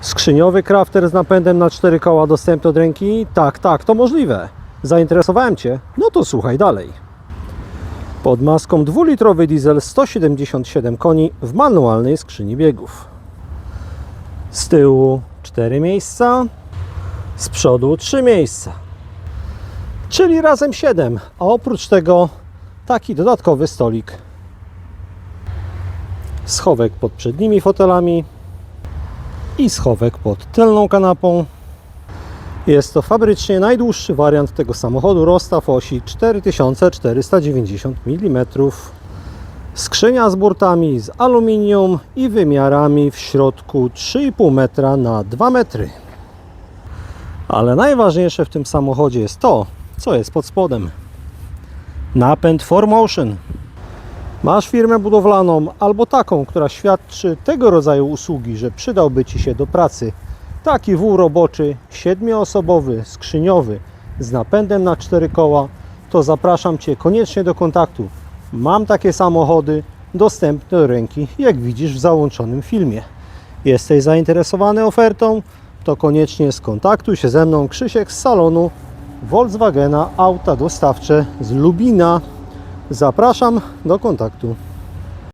Skrzyniowy crafter z napędem na cztery koła dostępny od ręki? Tak, tak, to możliwe. Zainteresowałem Cię? No to słuchaj dalej. Pod maską dwulitrowy diesel 177 koni w manualnej skrzyni biegów. Z tyłu 4 miejsca, z przodu 3 miejsca. Czyli razem 7, a oprócz tego taki dodatkowy stolik. Schowek pod przednimi fotelami i schowek pod tylną kanapą. Jest to fabrycznie najdłuższy wariant tego samochodu, rozstaw osi 4490 mm. Skrzynia z burtami z aluminium i wymiarami w środku 3,5 metra na 2 metry. Ale najważniejsze w tym samochodzie jest to, co jest pod spodem. Napęd 4Motion. Masz firmę budowlaną albo taką, która świadczy tego rodzaju usługi, że przydałby Ci się do pracy taki wół roboczy, siedmioosobowy, skrzyniowy, z napędem na cztery koła, to zapraszam Cię koniecznie do kontaktu. Mam takie samochody dostępne do ręki, jak widzisz w załączonym filmie. Jesteś zainteresowany ofertą? To koniecznie skontaktuj się ze mną Krzysiek z salonu Volkswagena Auta Dostawcze z Lubina. Zapraszam do kontaktu.